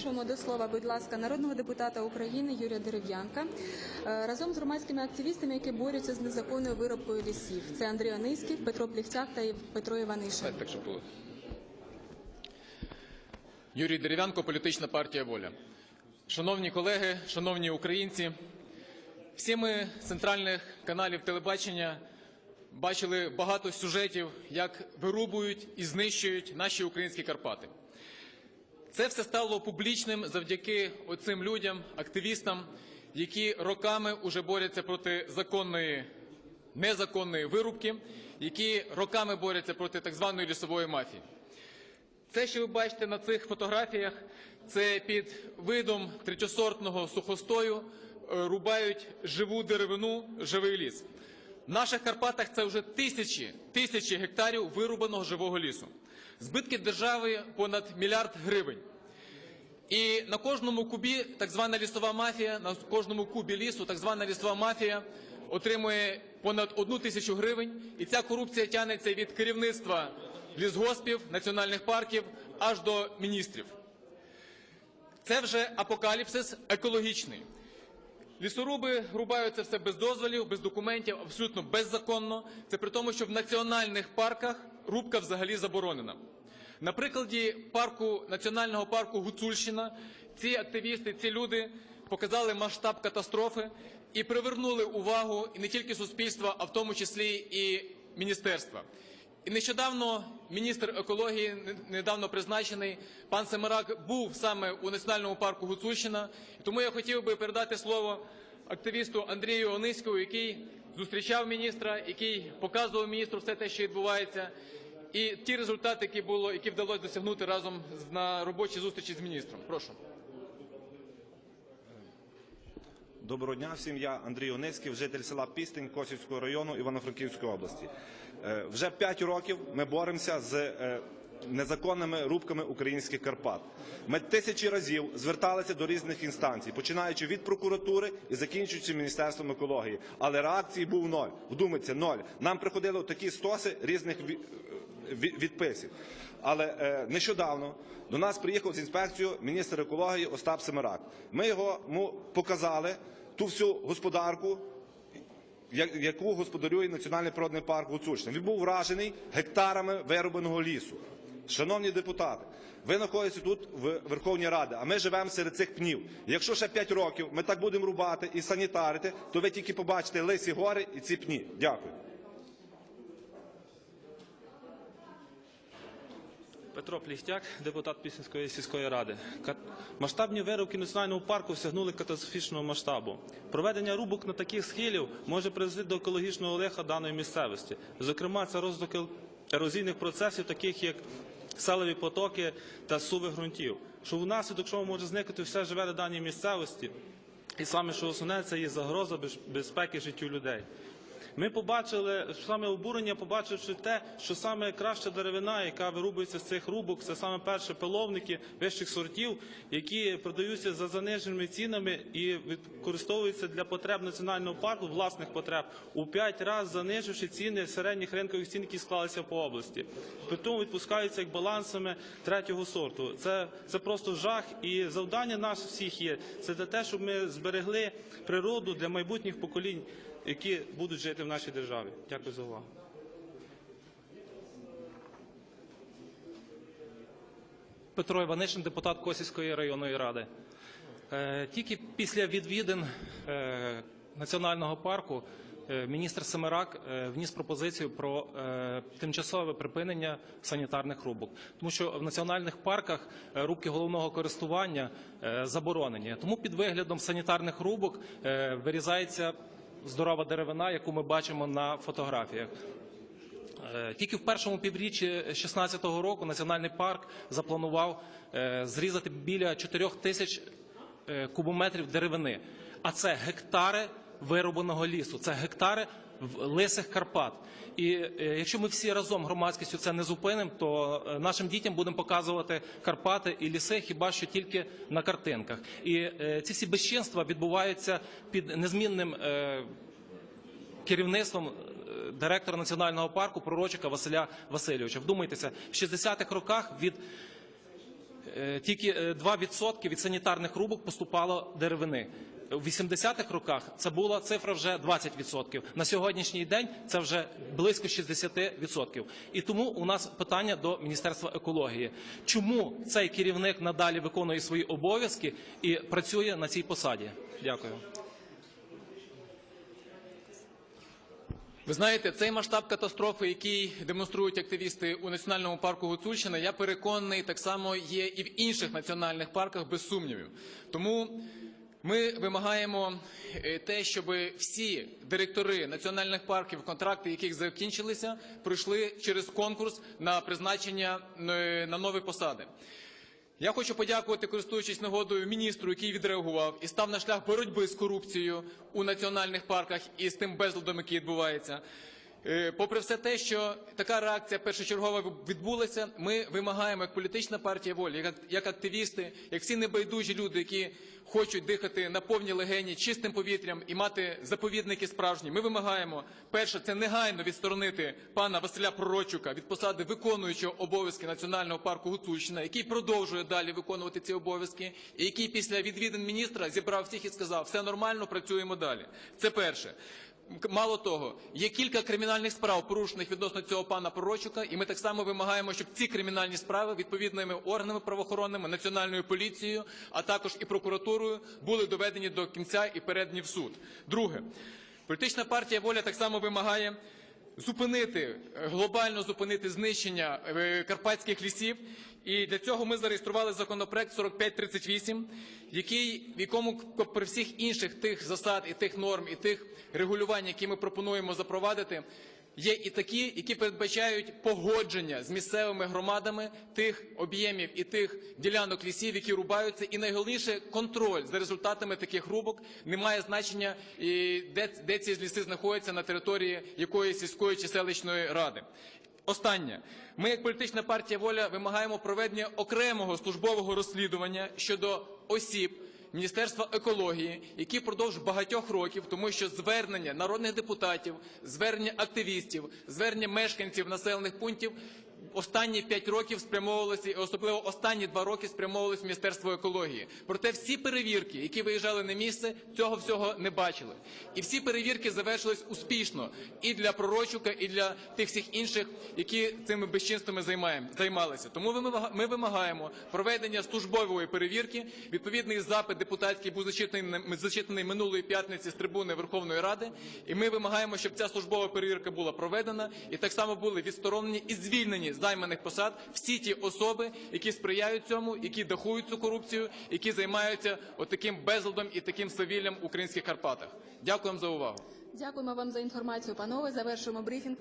Запрошуємо до слова, будь ласка, народного депутата України Юрія Дерев'янка е, разом з громадськими активістами, які борються з незаконною виробкою лісів. Це Андрій Ониський, Петро Пліхтяк та Петро Іванишин. Юрій Дерев'янко, політична партія Воля. Шановні колеги, шановні українці, всі ми з центральних каналів телебачення бачили багато сюжетів, як вирубують і знищують наші українські Карпати. Це все стало публічним завдяки оцим людям, активістам, які роками уже борються проти законної, незаконної вирубки, які роками борються проти так званої лісової мафії. Це, що ви бачите на цих фотографіях, це під видом третьосортного сухостою е, рубають живу деревину, живий ліс. В наших Карпатах це вже тисячі, тисячі гектарів вирубаного живого лісу. Збитки держави понад мільярд гривень. І на кожному кубі так звана лісова мафія, на кожному кубі лісу так звана лісова мафія отримує понад одну тисячу гривень. І ця корупція тягнеться від керівництва лісгоспів, національних парків аж до міністрів. Це вже апокаліпсис екологічний. Лісоруби рубають це все без дозволів, без документів, абсолютно беззаконно. Це при тому, що в національних парках рубка взагалі заборонена. На прикладі парку національного парку Гуцульщина ці активісти, ці люди показали масштаб катастрофи і привернули увагу не тільки суспільства, а в тому числі і міністерства. І нещодавно міністр екології, недавно призначений пан Семерак, був саме у національному парку Гуцульщина. Тому я хотів би передати слово активісту Андрію Ониському, який зустрічав міністра, який показував міністру все те, що відбувається, і ті результати, які було, які вдалося досягнути разом на робочій зустрічі з міністром. Прошу. Доброго дня всім. Я Андрій Оницький, житель села Пістень Косівського району Івано-Франківської області. Е, Вже 5 років ми боремося з е, незаконними рубками українських Карпат. Ми тисячі разів зверталися до різних інстанцій, починаючи від прокуратури і закінчуючи міністерством екології. Але реакції був ноль. Вдумайтеся, ноль. Нам приходили такі стоси різних ві- ві- відписів. Але е, нещодавно до нас приїхав з інспекцією міністр екології Остап Семерак. Ми йому показали ту всю господарку, яку господарює Національний природний парк Гуцульщина. Він був вражений гектарами вирубаного лісу. Шановні депутати, ви знаходитеся тут в Верховній Раді, а ми живемо серед цих пнів. Якщо ще 5 років ми так будемо рубати і санітарити, то ви тільки побачите лисі гори і ці пні. Дякую. Петро Пліхтяк, депутат Пісінської сільської ради. Масштабні вирубки національного парку сягнули катастрофічного масштабу. Проведення рубок на таких схилів може призвести до екологічного лиха даної місцевості. Зокрема, це розвиток ерозійних процесів, таких як селові потоки та суви ґрунтів, що внаслідок чого може зникнути все живе на даній місцевості. І саме що основне це є загроза безпеки життю людей. Ми побачили саме обурення, побачивши те, що саме краща деревина, яка вирубується з цих рубок, це саме перші пиловники вищих сортів, які продаються за заниженими цінами і використовуються для потреб національного парку, власних потреб, у 5 разів заниживши ціни середніх ринкових цін, які склалися по області. При тому відпускаються як балансами третього сорту. Це, це просто жах. І завдання нас всіх є це для те, щоб ми зберегли природу для майбутніх поколінь які будуть жити в нашій державі. Дякую за увагу. Петро Іванишин, депутат Косівської районної ради. Е, Тільки після відвідин е, національного парку е, міністр Семерак е, вніс пропозицію про тимчасове припинення санітарних рубок, тому що в національних парках рубки головного користування заборонені. Тому під виглядом санітарних рубок вирізається здорова деревина, яку ми бачимо на фотографіях. Е, Тільки в першому півріччі 2016 року національний парк запланував е, зрізати біля 4 тисяч е, кубометрів деревини. А це гектари вирубаного лісу, це гектари лисих Карпат. І е, якщо ми всі разом громадськістю це не зупинимо, то е, нашим дітям будемо показувати Карпати і ліси хіба що тільки на картинках. І е, ці всі безчинства відбуваються під незмінним. керівництвом директора національного парку пророчика Василя Васильовича. Вдумайтеся, в 60-х роках від тільки е, 2% від санітарних рубок поступало деревини. У 80-х роках це була цифра вже 20%. На сьогоднішній день це вже близько 60%. І тому у нас питання до Міністерства екології. Чому цей керівник надалі виконує свої обов'язки і працює на цій посаді? Дякую. Ви знаєте, цей масштаб катастрофи, який демонструють активісти у національному парку Гуцульщина, я переконаний, так само є і в інших національних парках без сумнівів. Тому ми вимагаємо е, те, щоб всі директори національних парків, контракти яких закінчилися, пройшли через конкурс на призначення е, на нові посади. Я хочу подякувати, користуючись нагодою, міністру, який відреагував і став на шлях боротьби з корупцією у національних парках і з тим безладом, який відбувається. Е, Попри все те, що така реакція першочергова відбулася, ми вимагаємо як політична партія волі, як, активісти, як всі небайдужі люди, які хочуть дихати на повні легені чистим повітрям і мати заповідники справжні. Ми вимагаємо перше, це негайно відсторонити пана Василя Пророчука від посади виконуючого обов'язки національного парку Гуцульщина, який продовжує далі виконувати ці обов'язки, і який після відвідин міністра зібрав всіх і сказав, все нормально, працюємо далі. Це перше. Мало того, є кілька кримінальних справ, порушених відносно цього пана Пророчука, і ми так само вимагаємо, щоб ці кримінальні справи відповідними органами правоохоронними, національною поліцією, а також і прокуратурою були доведені до кінця і передані в суд. Друге, політична партія воля так само вимагає зупинити е, глобально зупинити знищення е, карпатських лісів. І для цього ми зареєстрували законопроект 4538, який в якому при всіх інших тих засад і тих норм і тих регулювань, які ми пропонуємо запровадити. Є і такі, які передбачають погодження з місцевими громадами тих об'ємів і тих ділянок лісів, які рубаються, і найголовніше контроль за результатами таких рубок. Немає значення, де, де ці ліси знаходяться на території якоїсь сільської чи селищної ради. Останнє. Ми, як політична партія воля, вимагаємо проведення окремого службового розслідування щодо осіб Міністерства екології, які впродовж багатьох років, тому що звернення народних депутатів, звернення активістів, звернення мешканців населених пунктів останні п'ять років спрямовувалися, особливо останні два роки спрямовувалися в Міністерство екології. Проте всі перевірки, які виїжджали на місце, цього всього не бачили. І всі перевірки завершились успішно і для Пророчука, і для тих всіх інших, які цими безчинствами займалися. Тому ми вимагаємо проведення службової перевірки. Відповідний запит депутатський був зачитаний, зачитаний минулої п'ятниці з трибуни Верховної Ради. І ми вимагаємо, щоб ця службова перевірка була проведена, і так само були відсторонені і звільнені з займаних посад всі ті особи, які сприяють цьому, які дахують цю корупцію, які займаються отаким безладом і таким свавіллям в українських Карпатах. Дякуємо за увагу. Дякуємо вам за інформацію, панове. Завершуємо брифінг.